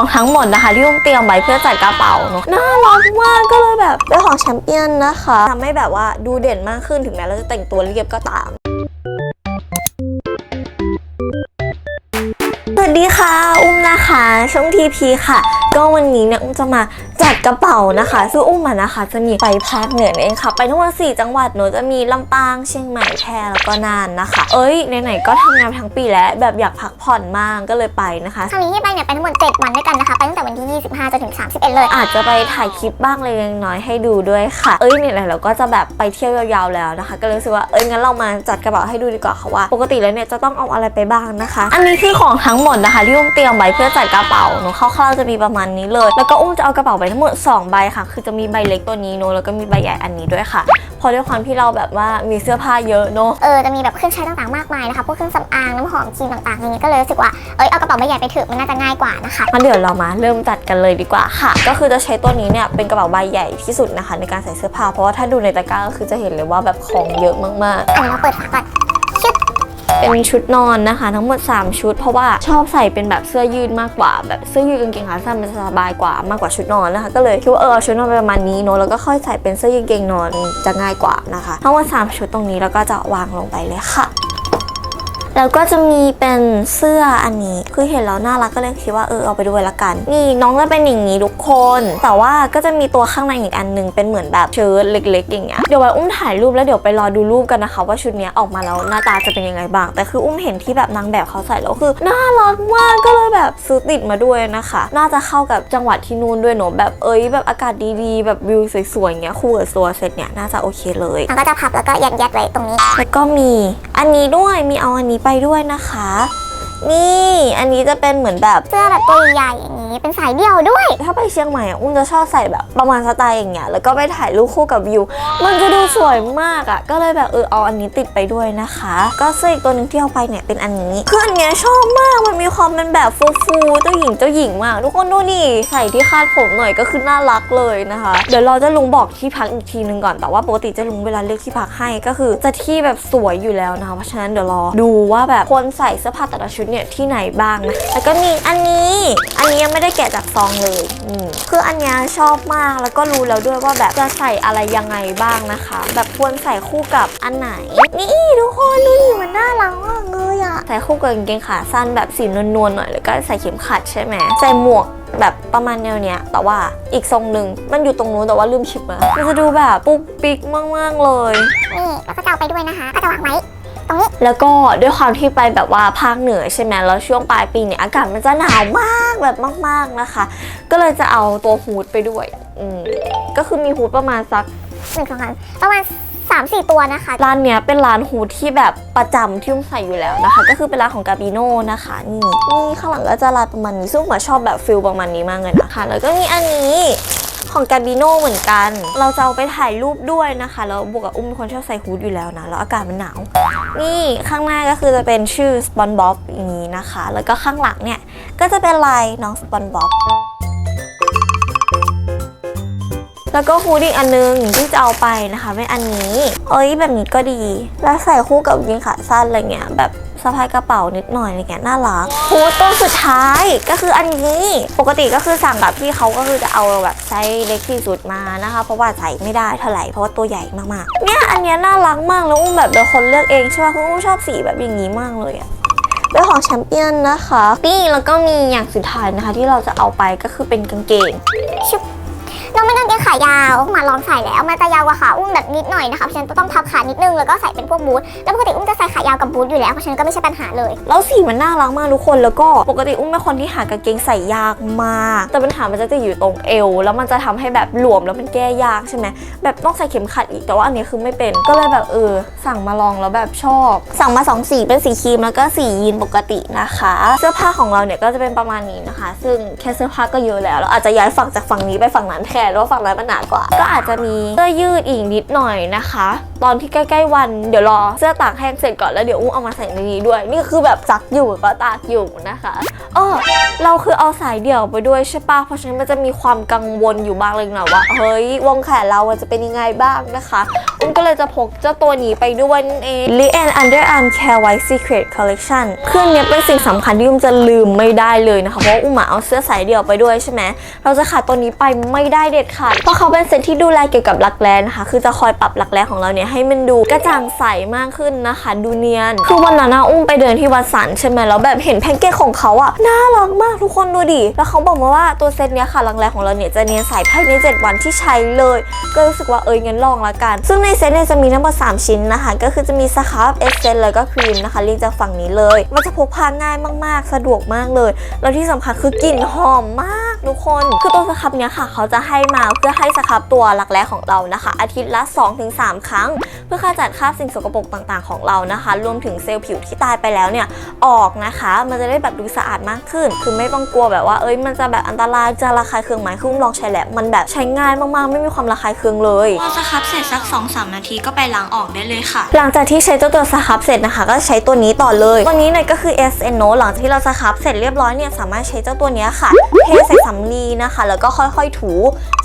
ของทั้งหมดนะคะที่อุ้มเตรียมไว้เพื่อจัดกระเป๋าเนาะน่ารักมากก็เลยแบบเป็นของแชมเปี้ยนนะคะทำให้แบบว่าดูเด่นมากขึ้นถึงแม้เราจะแต่งตัวเรียบก็ตามสวัสดีค่ะ อุ้มนะคะ ช่องทีพีค่ะ ก็วันนี้เนี่ยอุ้มจะมา จัดกระเป๋านะคะซึ่งอุ้มอะนะคะ จะมีไปภาคเหนือนั่นเองค่ะ ไปทั้งหมด4จังหวัดเนอะจะมีลำปางเชียงใหม่แพร่แล้วก็น่านนะคะ เอ้ยไหนๆก็ทำงานทั้งปีแล้วแบบอยากพักผ่อนมากก็เลยไปนะคะคราวนี้ที่ไปเนี่ยไปทั้งหมด7วันด้วยกันนะคะไปตั้งแต่วันที่ 25จนถึง 31 เลย อาจจะไปถ่ายคลิปบ้างเล็กๆน้อยๆให้ดูด้วยค่ะ เอ้ยเนี่ยเราก็จะแบบไปเที่ยวยาวๆแล้วนะคะ ก็เลยรู้สึกว่าเอ้ยงั้นเรามาจัดกระเป๋าให้ดูดีกว่าค่ะว่า ปกติแล้วเนี่ยจะต้องเอาอะไรไปบ้างนะคะ อันนี้คือของทั้งหมดนะคะที่อุ้มเตรียมไว้เพื่อจัดกระเป๋าเนอะคร่าวๆจะมีประมาณนี้เลย แล้วก็อุ้มจะเอากระเป๋าไปทั้งหมด 2 ใบค่ะ คือจะมีใบเล็กตัวนี้เนอะแล้วก็มีใบใหญ่อันนี้ด้วยค่ะเพราะด้วยความที่เราแบบว่ามีเสื้อผ้าเยอะเนอะเออจะมีแบบเครื่องใช้ต่างๆมากมายนะคะพวกเครื่องสำอางน้ำหอมครีมต่างๆอย่างนี้ก็เลยรู้สึกว่าเอ้ยเอากระเป๋าใบใหญ่ไปเถอะมันน่าจะง่ายกว่านะคะงั้นเดี๋ยวเรามาเริ่มจัดกันเลยดีกว่าค่ะ ก็คือจะใช้ตัวนี้เนี่ยเป็นกระเป๋าใบใหญ่ที่สุดนะคะ ในการใส่เสื้อผ้าเพราะว่าถ้าดูในตะกร้าก็คือจะเห็นเลยว่าแบบของเยอะมากอันนี้เราเปิดฝาก่อนๆ เป็นชุดนอนนะคะ ทั้งหมด 3 ชุด เพราะว่าชอบใส่เป็นแบบเสื้อยืดมากกว่า แบบเสื้อยืดกางเกงขาสั้นมันสบายกว่ามากกว่าชุดนอนนะคะ ก็เลยคิดว่าเออชุดนอนประมาณนี้เนาะแล้วก็ค่อยใส่เป็นเสื้อยืดกางเกงนอนจะง่ายกว่านะคะ ทั้งหมด3ชุดตรงนี้แล้วก็จะวางลงไปเลยค่ะ แล้วก็จะมีเป็นเสื้ออันนี้คือเห็นแล้วน่ารักก็เลยคิดว่าเออเอาไปด้วยละกัน นี่น้องจะเป็นอย่างนี้ทุกคน แต่ว่าก็จะมีตัวข้างในอีกอันหนึงเป็นเหมือนแบบเชิ้ตเล็ก ๆ อย่างเงี้ยเดี๋ยวไว้อุ้มถ่ายรูปแล้วเดี๋ยวไปรอดูรูปกันนะคะ ว่าชุดเนี้ยออกมาแล้วหน้าตาจะเป็นยังไงบ้าง แต่คืออุ้มเห็นที่แบบนางแบบเขาใส่แล้วคือน่ารักมากก็เลยแบบซื้อติดมาด้วยนะคะ น่าจะเข้ากับจังหวัดที่นู่นด้วยเนอะแบบเอ้ยแบบอากาศดีๆ แบบวิวสวยๆอย่างเงี้ยคู่กับตัวเซ็ตเนี่ยน่าจะโอเคเลยมันก็จะพับแล้วก็ยัดยัดๆไว้ตรงนี้แล้วก็มีอันนี้ด้วยมีเอาอันนี้ไปไปด้วยนะคะ นี่อันนี้จะเป็นเหมือนแบบ เสื้อแบบตัวใหญ่อย่างนี้เป็นสายเดี่ยวด้วย ถ้าไปเชียงใหม่อะอุ้มจะชอบใส่แบบประมาณสไตล์อย่างเงี้ยแล้วก็ไปถ่ายรูปคู่กับวิว มันจะดูสวยมากอะ่ะ ก็เลยแบบเออเอาอันนี้ติดไปด้วยนะคะ ก็เสื้ออีกตัวหนึ่งที่เอาไปเนี่ยเป็นอันนี้คืออันเนี้ยชอบมากมันมีความเป็นแบบฟูฟูๆเจ้าหญิงเจ้าหญิงมากทุกคนดูดิใส่ที่คาดผมหน่อยก็คือน่ารักเลยนะคะ เดี๋ยวเราจะลุงบอกที่พักอีกทีนึงก่อนแต่ว่าปกติจะลุงเวลาเลือกที่พักให้ก็คือจะที่แบบสวยอยู่แล้วนะคะเพราะฉะนั้นเดี๋ยวรอดูว่าแบบคนใส่เสื้อผ้าแต่ละชุดเนี่ยที่ไหนบ้างนะแล้วก็มีอันนี้อันนี้ยังไม่ได้แกะจากซองเลยอืมคืออันเนี้ยชอบมากแล้วก็รู้แล้วด้วยว่าแบบจะใส่อะไรยังไงบ้างนะคะ แบบควรใส่คู่กับอันไหน นี่ทุกคนดูดิมันน่ารักมากเลยอะใส่คู่กับกางเกงขาสั้นแบบสีนวลๆหน่อยแล้วก็ใส่เข็มขัดใช่ไหมใส่หมวกแบบประมาณแนวเนี้ย แต่ว่าอีกทรงหนึ่งมันอยู่ตรงนู้นแต่ว่าลืมชิปมามันจะดูแบบปุ๊กปิ๊กมากๆเลยนี่แล้วก็จะเอาไปด้วยนะคะ ก็จะวางไว้ ตรงนี้ แล้วก็ด้วยความที่ไปแบบว่าภาคเหนือใช่ไหมแล้วช่วงปลายปีเนี่ยอากาศมันจะหนาวมากแบบมาก ๆนะคะ ก็เลยจะเอาตัวฮูดไปด้วย อืมก็คือมีฮูดประมาณสักหนึ่งสองสามประมาณ3 4ตัวนะคะ ร้านเนี้ยเป็นร้านฮูดที่แบบประจำที่อุ้มใส่อยู่แล้วนะคะ ก็คือเป็นร้านของกาบิโน่นะคะนี่นี่ข้างหลังก็จะลายประมาณนี้ซึ่งผมชอบแบบฟิลประมาณนี้มากเลยนะคะแล้วก็มีอันนี้ ของกาบิโน่เหมือนกัน เราจะเอาไปถ่ายรูปด้วยนะคะ แล้วบวกกับอุ้มเป็นคนชอบใส่ฮูดอยู่แล้วนะ แล้วอากาศมันหนาว นี่ข้างหน้าก็คือจะเป็นชื่อสปอนบ๊อบอย่างนี้นะคะ แล้วก็ข้างหลังเนี่ยก็จะเป็นลายน้องสปอนบ๊อบ แล้วก็ฮูดอีกอันนึงที่จะเอาไปนะคะเป็นอันนี้ เอ้ยแบบนี้ก็ดี แล้วใส่คู่กับกางขาสั้นอะไรเงี้ยแบบสะพายกระเป๋านิดหน่อยอะไรเงี้ยน่ารักฮูดตัวสุดท้ายก็คืออันนี้ ปกติก็คือสั่งกับพี่เขาก็คือจะเอาแบบไซส์เล็กที่สุดมานะคะ เพราะว่าใส่ไม่ได้เท่าไหร่เพราะว่าตัวใหญ่มากๆ เนี่ยอันเนี้ยน่ารักมากแล้วอุ้มแบบเป็นคนเลือกเองใช่ไหมคืออุ้มชอบสีแบบอย่างนี้มากเลยอะเป็นของแชมเปี้ยนนะคะนี่แล้วก็มีอย่างสุดท้ายนะคะ ที่เราจะเอาไปก็คือเป็นกางเกง น้องไม่ต้องเกงขายาวมาลองใส่แล้วมันจะยาวกว่าขาอุ้มแบบนิดหน่อยนะคะเพราะฉะนั้นต้องพับขานิดนึงแล้วก็ใส่เป็นพวกบูทแล้วปกติอุ้มจะใส่ขายาวกับบูทอยู่แล้วเพราะฉะนั้นก็ไม่ใช่ปัญหาเลย แล้วสีมันน่ารักมากทุกคนแล้วก็ปกติอุ้มเป็นคนที่หากางเกงใส่ยากมาก แต่ปัญหามันจะจะอยู่ตรงเอว แล้วมันจะทำให้แบบหลวมแล้วมันแก้ยากใช่ไหมแบบต้องใส่เข็มขัดอีกแต่ว่าอันนี้คือไม่เป็นก็เลยแบบเออสั่งมาลองแล้วแบบชอบ สั่งมาสองสีเป็นสีครีมแล้วก็สียีนปกตินะคะ เสื้อผ้าของเราเนี่ยก็จะเป็นประมาณนี้นะคะ ซึ่งแค่เสื้อผ้าก็เยอะแล้วเราอาจจะย้ายฝั่งจากฝั่งนี้ไปฝั่งนั้นแทนนว่าฝั่งนั้นมันหนากว่า ก็อาจจะมีเสื้อยืดอีกนิดหน่อยนะคะ ตอนที่ใกล้ๆวันเดี๋ยวรอเสื้อตากแห้งเสร็จก่อนแล้วเดี๋ยวอุ้มเอามาใส่ในนี้ด้วย นี่คือแบบซักอยู่ก็ตากอยู่นะคะเออเราคือเอาสายเดี่ยวไปด้วยใช่ปะเพราะฉะนั้นมันจะมีความกังวลอยู่บ้างเล็กน้อยว่าเฮ้ยวงแขนเราจะเป็นยังไงบ้างนะคะอุ้มก็เลยจะพกเจ้าตัวนี้ไปด้วยนั่นเอง l i and Underarm Care White Secret Collection เครื่องนี้เป็นสิ่งสำคัญที่อุ้มจะลืมไม่ได้เลยนะคะ เพราะอุ้มเอาเสื้อสายเดี่ยวไปด้วยใช่ไหมเราจะขาดตัวนี้ไปไม่ได้เด็ดขาดเพราะเขาเป็นเซตที่ดูแลเกี่ยวกับรักแร้นะคะ คือจะคอยปรับรักแร้ของเราเนี่ยให้มันดูกระจ่างใสมากขึ้นนะคะ ดูเนียน คือวันนั้นอุ้มไปเดินที่วัดสันใช่ไหมแล้วแบบเห็นแพนเค้กของเขาอะน่ารักมากทุกคนดูดิแล้วเขาบอกมาว่าตัวเซตเนี้ยค่ะรักแร้ของเราเนี่ยจะเนียนใสภายใน7วันที่ใช้เลย ก็รู้สึกว่าเอ้ยงั้นลองละกัน ซึ่งในเซตเนี่ยจะมีทั้งหมด3ชิ้นนะคะ ก็คือจะมีสครับเอสเซนแล้วก็ครีมนะคะลิงก์จากฝั่งนี้เลย มันจะพกพาง่ายมากๆ สะดวกมากเลย แล้วที่สำคัญคือกลิ่นหอมมาก ทุกคน คือตัวสครับเนี้ยค่ะ เขาจะให้มาเพื่อให้สครับตัวรักแร้ของเรานะคะ อาทิตย์ละ 2-3 ครั้ง เพื่อขจัดคราบสิ่งสกปรกต่างๆ ของเรานะคะ รวมถึงเซลล์ผิวที่ตายไปแล้วเนี่ยออกนะคะ มันจะได้แบบดูสะอาดมากขึ้น คือไม่ต้องกลัวแบบว่าเอ้ยมันจะแบบอันตรายจะระคายเคืองไหมคืออุ้มลองใช้แล้วมันแบบใช้ง่ายมากๆ ไม่มีความระคายเคืองเลยพอสครับเสร็จสัก2-3นาทีก็ไปล้างออกได้เลยค่ะ หลังจากที่ใช้เจ้าตัวสครับเสร็จนะคะ ก็ใช้ตัวนี้ต่อเลยตัวนี้เนี่ยก็คือ SN No หลังจากที่เราสครับเสร็จเรียบร้อยเนี่ยสามารถใช้เจ้าตัวเนี้ยค่ะเทใส่สำลีนะคะ แล้วก็ค่อยๆถู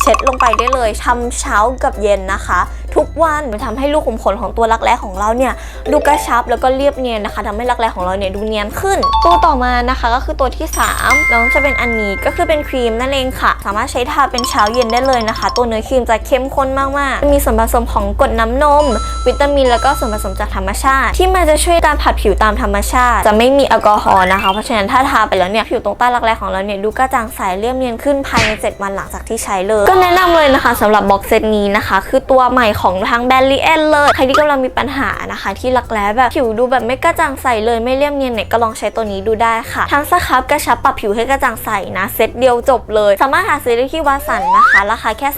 เช็ดลงไปได้เลยทำเช้ากับเย็นนะคะ ทุกวันมันทำให้ลูกขุมขนของตัวรักแร้ของเราเนี่ยดูกระชับแล้วก็เรียบเนียนนะคะทำให้รักแร้ของเราเนี่ยดูเนียนขึ้น ตัวต่อมานะคะก็คือตัวที่ 3 น้องจะเป็นอันนี้ก็คือเป็นครีมนั่นเองค่ะ สามารถใช้ทาเป็นเช้าเย็นได้เลยนะคะ ตัวเนื้อครีมจะเข้มข้นมากๆ มีส่วนผสมของกรดน้ำนม วิตามิน แล้วก็ส่วนผสมจากธรรมชาติ ที่มันจะช่วยการผัดผิวตามธรรมชาติ จะไม่มีแอลกอฮอล์นะคะ เพราะฉะนั้นถ้าทาไปแล้วเนี่ยผิวตรงใต้รักแร้ของเราเนี่ยดูกระจ่างใสเรียบเนียนขึ้นภายใน 7 วันหลังจากที่ใช้เลย ก็แนะนำเลยนะคะสำหรับบ็อกเซตนี้นะคะ คือตัวใหม่ของทางแบรนด์ลีแอนเลย ใครที่กำลังมีปัญหานะคะ ที่รักแร้แบบผิวดูแบบไม่กระจ่างใสเลยไม่เรียบเนียนเนี่ยก็ลองใช้ตัวนี้ดูได้ค่ะทั้งสครับกระชับปรับผิวให้กระจ่างใสนะเซตเดียวจบเลย สามารถหาซื้อได้ที่วัสันนะคะราคาแค่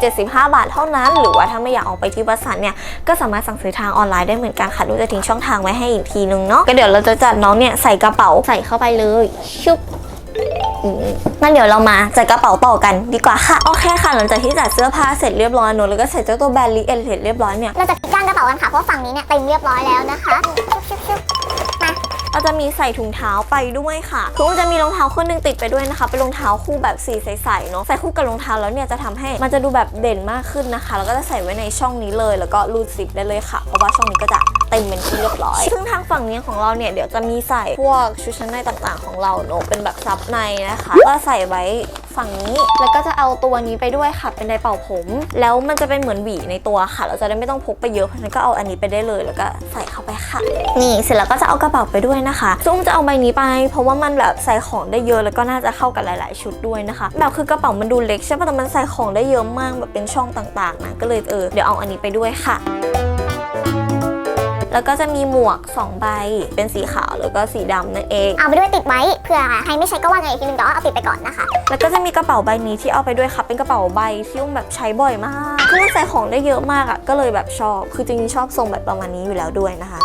375 บาทเท่านั้น หรือว่าถ้าไม่อยากออกไปที่วัสันเนี่ยก็สามารถสั่งซื้อทางออนไลน์ได้เหมือนกันค่ะดูจะทิ้งช่องทางไว้ให้อีกทีนึงเนาะก็เดี๋ยวเราจะจัดน้องเนี่ยใส่กระเป๋าใส่เข้าไปเลยชุบ อืมงั้นเดี๋ยวเรามาจัดกระเป๋าต่อกันดีกว่าค่ะ โอเคค่ะ หลังจากที่จัดเสื้อผ้าเสร็จเรียบร้อยเนอะแล้วก็ใส่เจ้าตัวแบรนด์ลีเอเสร็จเรียบร้อยเนี่ยเราจะก้านกระเป๋ากันค่ะ เพราะฝั่งนี้เนี่ยเต็มเรียบร้อยแล้วนะคะชุบชุบมาเราจะมีใส่ถุงเท้าไปด้วยค่ะคือมันจะมีรองเท้าคู่หนึงติดไปด้วยนะคะ เป็นรองเท้าคู่แบบสีใสๆเนาะ ใส่คู่กับรองเท้าแล้วเนี่ยจะทำให้มันจะดูแบบเด่นมากขึ้นนะคะ แล้วก็จะใส่ไว้ในช่องนี้เลย แล้วก็รูดซิปได้เลยค่ะ เพราะว่าช่องนี้ก็จะ เต็มเป็นที่เรียบร้อย ซึ่งทางฝั่งนี้ของเราเนี่ยเดี๋ยวจะมีใส่พวกชุดชั้นในต่างๆ ของเราเนาะเป็นแบบซับในนะคะ ก็ใส่ไว้ฝั่งนี้แล้วก็จะเอาตัวนี้ไปด้วยค่ะเป็นไดเป่าผม แล้วมันจะเป็นเหมือนหวีในตัวค่ะ เราจะได้ไม่ต้องพกไปเยอะเพราะฉะนั้นก็เอาอันนี้ไปได้เลยแล้วก็ใส่เข้าไปค่ะ นี่เสร็จแล้วก็จะเอากระเป๋าไปด้วยนะคะซุ้มจะเอาใบนี้ไป เพราะว่ามันแบบใส่ของได้เยอะแล้วก็น่าจะเข้ากับหลาย ๆ ชุดด้วยนะคะแบบคือกระเป๋ามันดูเล็กใช่ปะแต่มันใส่ของได้เยอะมากแบบเป็นช่องต่าง ๆ นะก็เลยเออเดี๋ยวเอาอันนี้ไปด้วยค่ะ แล้วก็จะมีหมวก 2 ใบ เป็นสีขาวแล้วก็สีดำนั่นเอง เอาไปด้วยติดไว้เผื่อใครไม่ใช้ก็ว่าไงอีกทีนึงแต่ว่าเอาติดไปก่อนนะคะ แล้วก็จะมีกระเป๋าใบนี้ที่เอาไปด้วยค่ะเป็นกระเป๋าใบที่อุ้มแบบใช้บ่อยมากคือมันใส่ของได้เยอะมากอะ่ะก็เลยแบบชอบ คือจริงๆชอบทรงแบบประมาณนี้อยู่แล้วด้วยนะคะ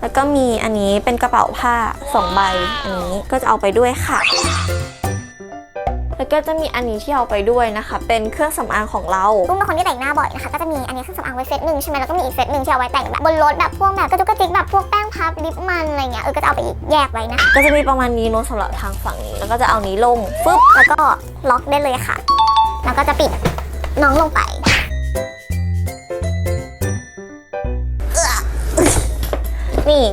แล้วก็มีอันนี้เป็นกระเป๋าผ้า2ใบอันนี้ก็จะเอาไปด้วยค่ะ แล้วก็จะมีอันนี้ที่เอาไปด้วยนะคะ เป็นเครื่องสำอางของเรารุ่งเป็นคนที่แต่งหน้าบ่อยนะคะ ก็จะมีอันนี้เครื่องสำอางไว้เซตหนึ่งใช่ไหมแล้วก็มีอีกเซตหนึ่งที่เอาไว้แต่งแบบบนรถแบบพวกแบบกระจุกกระจิกแบบพวกแป้งพับลิปมันอะไรเงี้ย เออ ก็จะเอาไปอีกแยกไว้นะคะก็จะมีประมาณนี้เนอะสำหรับทางฝั่งนี้ แล้วก็จะเอานี้ลงฟึบแล้วก็ล็อกได้เลยค่ะ แล้วก็จะปิดน้องลงไป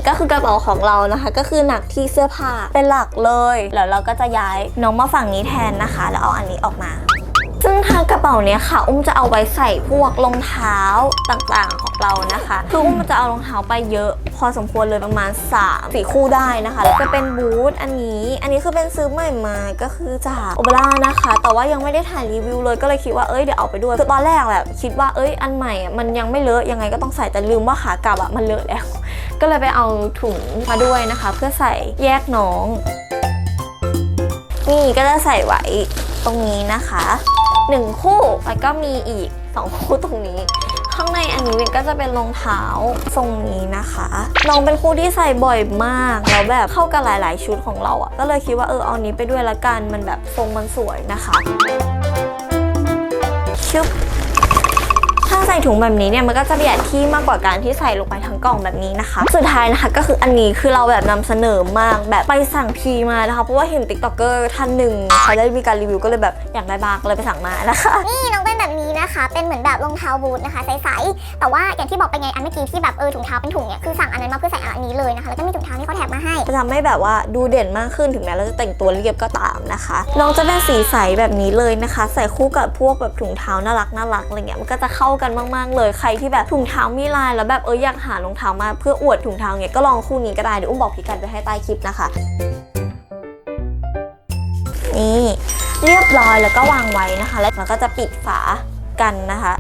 ก็คือกระเป๋าของเรานะคะ ก็คือหนักที่เสื้อผ้าเป็นหลักเลยแล้วเราก็จะย้ายน้องมาฝั่งนี้แทนนะคะ แล้วเอาอันนี้ออกมา ซึ่งทางกระเป๋าเนี้ยค่ะ อุ้มจะเอาไว้ใส่พวกรองเท้าต่างๆของเรานะคะ คืออุ้มจะเอารองเท้าไปเยอะ พอสมควรเลยประมาณ3 4คู่ได้นะคะ แล้วก็เป็นบูทอันนี้ อันนี้คือเป็นซื้อใหม่มาก็คือจากโอเบร่านะคะ แต่ว่ายังไม่ได้ถ่ายรีวิวเลยก็เลยคิดว่าเอ้ยเดี๋ยวเอาไปด้วยคือตอนแรกแบบคิดว่าเอ้ยอันใหม่มันยังไม่เลอะยังไงก็ต้องใส่แต่ลืมว่าขากลับอะมันเลอะแล้ว ก็เลยไปเอาถุงมาด้วยนะคะ เพื่อใส่แยกน้องนี่ก็จะใส่ไว้ตรงนี้นะคะ หนึ่งคู่แล้วก็มีอีกสองคู่ตรงนี้ ข้างในอันนี้ก็จะเป็นรองเท้าทรงนี้นะคะ น้องเป็นคู่ที่ใส่บ่อยมากแล้วแบบเข้ากับหลาย ๆ ชุดของเราอะ่ะ ก็เลยคิดว่าเออเอานี้ไปด้วยละกันมันแบบทรงมันสวยนะคะชุบ ส่ถุงแบบนี้เนี่ยมันก็จะประหยัดที่มากกว่าการที่ใส่ลงไปทั้งกล่องแบบนี้นะคะ สุดท้ายนะคะก็คืออันนี้คือเราแบบนำเสนอมากแบบไปสั่งพีมานะคะเพราะว่าเห็นติ๊กต็อกเกอร์ท่านหนึ่งเขาได้มีการรีวิวก็เลยแบบอยากได้บ้างเลยไปสั่งมานะคะนี่น้องเป็นแบบ นะคะ เป็นเหมือนแบบรองเท้าบูทนะคะใสๆแต่ว่าอย่างที่บอกไปไงอันเมื่อกี้ที่แบบเออถุงเท้าเป็นถุงเนี่ยคือสั่งอันนั้นมาเพื่อใส่อันนี้เลยนะคะแล้วก็มีถุงเท้าที่เขาแถมมาให้จะทำให้แบบว่าดูเด่นมากขึ้นถึงแม้เราจะแต่งตัวเรียบก็ตามนะคะน้องจะเป็นสีใสแบบนี้เลยนะคะ ใส่คู่กับพวกแบบถุงเท้าน่ารักน่ารักอะไรเงี้ยมันก็จะเข้ากันมาก ๆ เลยใครที่แบบถุงเท้ามีลายแล้วแบบเอออยากหารองเท้ามาเพื่ออวดถุงเท้าเงี้ยก็ลองคู่นี้ก็ได้เดี๋ยวอุ้มบอกพิกัดไว้ให้ใต้คลิปนะคะนี่เรียบร้อยแล้วก็วางไว้นะคะ แล้วก็จะปิดฝา กันนะคะ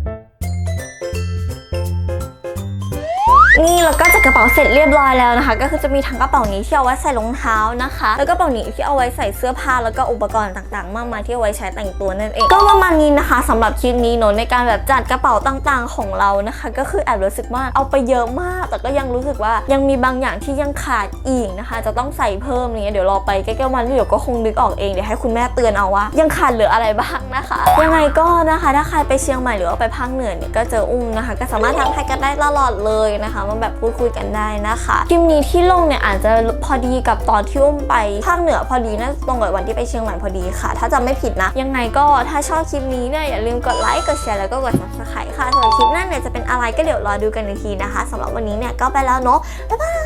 นี่แล้วก็จะกระเป๋าเสร็จเรียบร้อยแล้วนะคะ ก็คือจะมีทั้งกระเป๋านี้ที่เอาไว้ใส่รองเท้านะคะ แล้วก็กระเป๋านี้ที่เอาไว้ใส่เสื้อผ้าแล้วก็อุปกรณ์ต่างๆ มากมายที่เอาไว้ใช้แต่งตัวนั่นเองก็ประมาณนี้นะคะสำหรับคลิปนี้เนอะในการแบบจัดกระเป๋าต่างๆ ของเรานะคะ ก็คือแอบรู้สึกว่าเอาไปเยอะมาก แต่ก็ยังรู้สึกว่ายังมีบางอย่างที่ยังขาดอีกนะคะ จะต้องใส่เพิ่มเงี้ยเดี๋ยวรอไปใกล้ๆวันเดี๋ยวก็คงนึกออกเองเดี๋ยวให้คุณแม่เตือนเอาว่ายังขาดเหลืออะไรบ้างนะคะ ยังไงก็นะคะ ถ้าใครไปเชียงใหม่หรือว่าไปภาคเหนือเนี่ยก็เจออุ้มนะคะ ก็สามารถทักทายกันได้ตลอดเลยนะคะมาแบบพูดคุยกันได้นะคะคลิปนี้ที่ลงเนี่ยอาจจะพอดีกับตอนที่อุ้มไปภาคเหนือพอดีน่าจะตรงกับวันที่ไปเชียงใหม่พอดีค่ะ ถ้าจำไม่ผิดนะ ยังไงก็ถ้าชอบคลิปนี้เนี่ยอย่าลืมกดไลค์กดแชร์แล้วก็กด subscribe ค่ะส่วนคลิปหน้าเนี่ยจะเป็นอะไรก็เดี๋ยวรอดูกันอีกทีนะคะสำหรับวันนี้เนี่ยก็ไปแล้วเนาะบ๊ายบาย